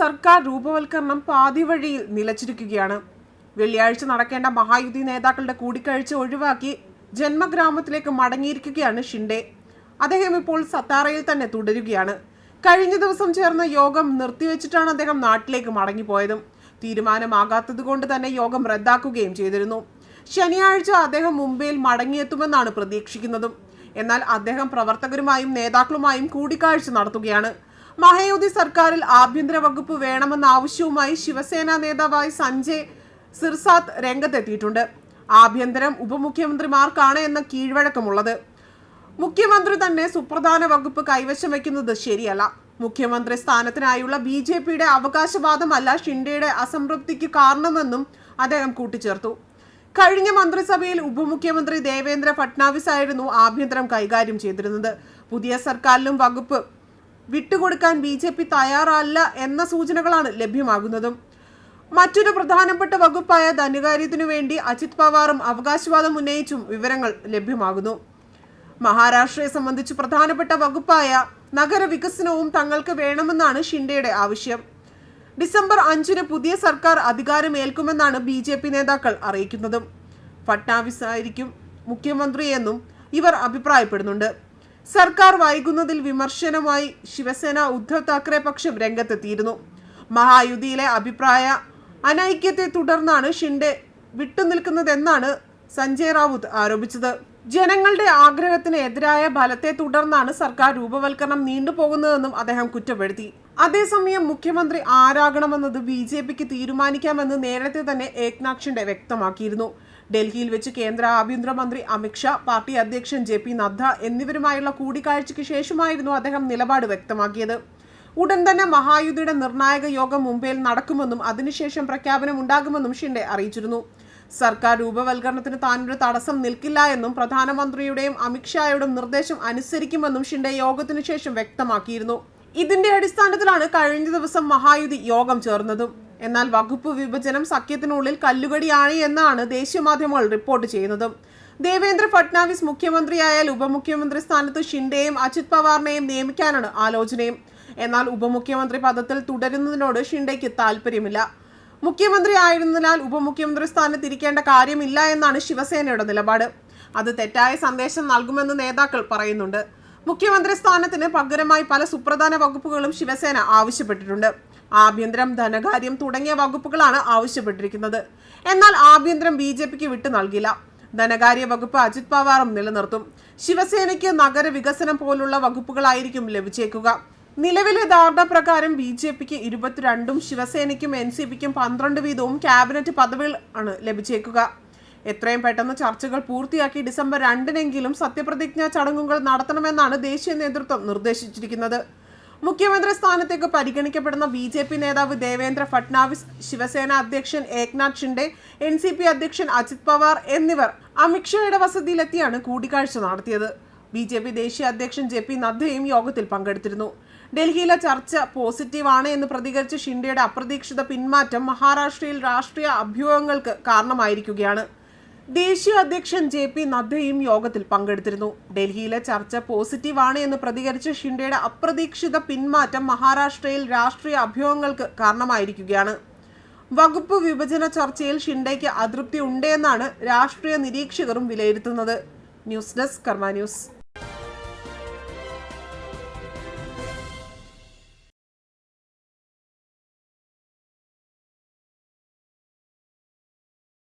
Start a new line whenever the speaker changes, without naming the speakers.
സർക്കാർ രൂപവൽക്കരണം പാതി വഴിയിൽ നിലച്ചിരിക്കുകയാണ്. വെള്ളിയാഴ്ച നടക്കേണ്ട മഹായുതി നേതാക്കളുടെ കൂടിക്കാഴ്ച ഒഴിവാക്കി ജന്മഗ്രാമത്തിലേക്ക് മടങ്ങിയിരിക്കുകയാണ് ഷിൻഡെ. അദ്ദേഹം ഇപ്പോൾ സത്താറയിൽ തന്നെ തുടരുകയാണ്. കഴിഞ്ഞ ദിവസം ചേർന്ന യോഗം നിർത്തിവെച്ചിട്ടാണ് അദ്ദേഹം നാട്ടിലേക്ക് മടങ്ങിപ്പോയതും. തീരുമാനമാകാത്തത് കൊണ്ട് തന്നെ യോഗം റദ്ദാക്കുകയും ചെയ്തിരുന്നു. ശനിയാഴ്ച അദ്ദേഹം മുംബൈയിൽ മടങ്ങിയെത്തുമെന്നാണ് പ്രതീക്ഷിക്കുന്നതും. എന്നാൽ അദ്ദേഹം പ്രവർത്തകരുമായും നേതാക്കളുമായും കൂടിക്കാഴ്ച നടത്തുകയാണ്. മഹയോധി സർക്കാരിൽ ആഭ്യന്തര വകുപ്പ് വേണമെന്ന ആവശ്യവുമായി ശിവസേന നേതാവായി സഞ്ജയ് സിർസാത്ത് രംഗത്തെത്തിയിട്ടുണ്ട്. ആഭ്യന്തരം ഉപമുഖ്യമന്ത്രിമാർക്കാണ് എന്ന കീഴ്വഴക്കമുള്ളത്. മുഖ്യമന്ത്രി തന്നെ സുപ്രധാന വകുപ്പ് കൈവശം വയ്ക്കുന്നത് ശരിയല്ല. മുഖ്യമന്ത്രി സ്ഥാനത്തിനായുള്ള ബി ജെ പിയുടെ അവകാശവാദമല്ല ഷിൻഡെയുടെ അസംതൃപ്തിക്ക് കാരണമെന്നും അദ്ദേഹം കൂട്ടിച്ചേർത്തു. കഴിഞ്ഞ മന്ത്രിസഭയിൽ ഉപമുഖ്യമന്ത്രി ദേവേന്ദ്ര ഫട്നാവിസ് ആയിരുന്നു ആഭ്യന്തരം കൈകാര്യം ചെയ്തിരുന്നത്. പുതിയ സർക്കാരിലും വകുപ്പ് വിട്ടുകൊടുക്കാൻ ബി ജെ പി തയ്യാറല്ല എന്ന സൂചനകളാണ് ലഭ്യമാകുന്നതും. മറ്റൊരു പ്രധാനപ്പെട്ട വകുപ്പായ ധനകാര്യത്തിനു വേണ്ടി അജിത് പവാറും അവകാശവാദം ഉന്നയിച്ചും വിവരങ്ങൾ ലഭ്യമാകുന്നു. മഹാരാഷ്ട്രയെ സംബന്ധിച്ച് പ്രധാനപ്പെട്ട വകുപ്പായ നഗരവികസനവും തങ്ങൾക്ക് വേണമെന്നാണ് ഷിൻഡയുടെ ആവശ്യം. ഡിസംബർ അഞ്ചിന് പുതിയ സർക്കാർ അധികാരമേൽക്കുമെന്നാണ് ബി ജെ പി നേതാക്കൾ അറിയിക്കുന്നതും. ഫട്നാവിസ് ആയിരിക്കും മുഖ്യമന്ത്രിയെന്നും ഇവർ അഭിപ്രായപ്പെടുന്നുണ്ട്. സർക്കാർ വൈകുന്നതിൽ വിമർശനമായി ശിവസേന ഉദ്ധവ് താക്കറെ പക്ഷം രംഗത്തെത്തിയിരുന്നു. മഹായുതിയിലെ അഭിപ്രായ അനൈക്യത്തെ തുടർന്നാണ് ഷിൻഡെ വിട്ടുനിൽക്കുന്നതെന്നാണ് സഞ്ജയ് റാവുത്ത് ആരോപിച്ചത്. ജനങ്ങളുടെ ആഗ്രഹത്തിന് എതിരായ ഫലത്തെ തുടർന്നാണ് സർക്കാർ രൂപവൽക്കരണം നീണ്ടുപോകുന്നതെന്നും അദ്ദേഹം കുറ്റപ്പെടുത്തി. അതേസമയം മുഖ്യമന്ത്രി ആരാകണമെന്നത് ബി ജെ പിക്ക് തീരുമാനിക്കാമെന്ന് നേരത്തെ തന്നെ ഏക്നാഥ് ഷിൻഡെ വ്യക്തമാക്കിയിരുന്നു. ഡൽഹിയിൽ വെച്ച് കേന്ദ്ര ആഭ്യന്തരമന്ത്രി അമിത്ഷാ പാർട്ടി അധ്യക്ഷൻ ജെ പി നദ്ദ എന്നിവരുമായുള്ള കൂടിക്കാഴ്ചയ്ക്ക് ശേഷമായിരുന്നു അദ്ദേഹം നിലപാട് വ്യക്തമാക്കിയത്. ഉടൻ തന്നെ മഹായുദ്ധിയുടെ നിർണായക യോഗം മുംബൈയിൽ നടക്കുമെന്നും അതിനുശേഷം പ്രഖ്യാപനം ഉണ്ടാകുമെന്നും ഷിൻഡെ അറിയിച്ചിരുന്നു. സർക്കാർ രൂപവൽക്കരണത്തിന് താനൊരു തടസ്സം നിൽക്കില്ല എന്നും പ്രധാനമന്ത്രിയുടെയും അമിത്ഷായുടെയും നിർദ്ദേശം അനുസരിക്കുമെന്നും ഷിൻഡെ യോഗത്തിനു ശേഷം വ്യക്തമാക്കിയിരുന്നു. ഇതിന്റെ അടിസ്ഥാനത്തിലാണ് കഴിഞ്ഞ ദിവസം മഹായുതി യോഗം ചേർന്നതും. എന്നാൽ വകുപ്പ് വിഭജനം സഖ്യത്തിനുള്ളിൽ കല്ലുകടിയാണ് എന്നാണ് ദേശീയ മാധ്യമങ്ങൾ റിപ്പോർട്ട് ചെയ്യുന്നത്. ദേവേന്ദ്ര ഫട്നാവിസ് മുഖ്യമന്ത്രിയായാൽ ഉപമുഖ്യമന്ത്രി സ്ഥാനത്ത് ഷിൻഡെയും അജിത് പവാറിനെയും നിയമിക്കാനാണ് ആലോചനയും. എന്നാൽ ഉപമുഖ്യമന്ത്രി പദത്തിൽ തുടരുന്നതിനോട് ഷിൻഡെയ്ക്ക് താല്പര്യമില്ല മുഖ്യമന്ത്രി ആയിരുന്നതിനാൽ ഉപമുഖ്യമന്ത്രി സ്ഥാനത്ത് ഇരിക്കേണ്ട കാര്യമില്ല എന്നാണ് ശിവസേനയുടെ നിലപാട്. അത് തെറ്റായ സന്ദേശം നൽകുമെന്ന് നേതാക്കൾ പറയുന്നുണ്ട്. മുഖ്യമന്ത്രി സ്ഥാനത്തിന് പകരമായി പല സുപ്രധാന വകുപ്പുകളും ശിവസേന ആവശ്യപ്പെട്ടിട്ടുണ്ട്. ആഭ്യന്തരം ധനകാര്യം തുടങ്ങിയ വകുപ്പുകളാണ് ആവശ്യപ്പെട്ടിരിക്കുന്നത്. എന്നാൽ ആഭ്യന്തരം ബി ജെ പിക്ക് വിട്ടു നൽകില്ല. ധനകാര്യ വകുപ്പ് അജിത് പവാറും നിലനിർത്തും. ശിവസേനയ്ക്ക് നഗരവികസനം പോലുള്ള വകുപ്പുകളായിരിക്കും ലഭിച്ചേക്കുക. നിലവിലെ ധാരണ പ്രകാരം ബി ജെ പിക്ക് ഇരുപത്തിരണ്ടും ശിവസേനയ്ക്കും എൻ സി പിക്കും പന്ത്രണ്ട് വീതവും ക്യാബിനറ്റ് പദവികൾ ആണ് ലഭിച്ചേക്കുക. എത്രയും പെട്ടെന്ന് ചർച്ചകൾ പൂർത്തിയാക്കി ഡിസംബർ രണ്ടിനെങ്കിലും സത്യപ്രതിജ്ഞാ ചടങ്ങുകൾ നടത്തണമെന്നാണ് ദേശീയ നേതൃത്വം നിർദ്ദേശിച്ചിരിക്കുന്നത്. മുഖ്യമന്ത്രി സ്ഥാനത്തേക്ക് പരിഗണിക്കപ്പെടുന്ന ബി ജെ പി നേതാവ് ദേവേന്ദ്ര ഫട്നാവിസ് ശിവസേന അധ്യക്ഷൻ Eknath Shinde N C P അധ്യക്ഷൻ അജിത് പവാർ എന്നിവർ അമിത്ഷായുടെ വസതിയിലെത്തിയാണ് കൂടിക്കാഴ്ച നടത്തിയത്. ബി ജെ പി ദേശീയ അധ്യക്ഷൻ ജെ പി നദ്ദയും യോഗത്തിൽ പങ്കെടുത്തിരുന്നു. ഡൽഹിയിലെ ചർച്ച പോസിറ്റീവാണ് എന്ന് പ്രതികരിച്ച ഷിൻഡെയുടെ അപ്രതീക്ഷിത പിന്മാറ്റം മഹാരാഷ്ട്രയിൽ രാഷ്ട്രീയ അഭ്യൂഹങ്ങൾക്ക് കാരണമായിരിക്കുകയാണ്. ദേശീയ അധ്യക്ഷൻ ജെ പി നദ്ദയും യോഗത്തിൽ പങ്കെടുത്തിരുന്നു. ഡൽഹിയിലെ ചർച്ച പോസിറ്റീവാണ് എന്ന് പ്രതികരിച്ച ഷിൻഡയുടെ അപ്രതീക്ഷിത പിന്മാറ്റം മഹാരാഷ്ട്രയിൽ രാഷ്ട്രീയ അഭ്യൂഹങ്ങൾക്ക് കാരണമായിരിക്കുകയാണ്. വകുപ്പ് വിഭജന ചർച്ചയിൽ ഷിൻഡയ്ക്ക് അതൃപ്തി ഉണ്ടെന്നാണ് രാഷ്ട്രീയ നിരീക്ഷകരും വിലയിരുത്തുന്നത്. News desk Karma news.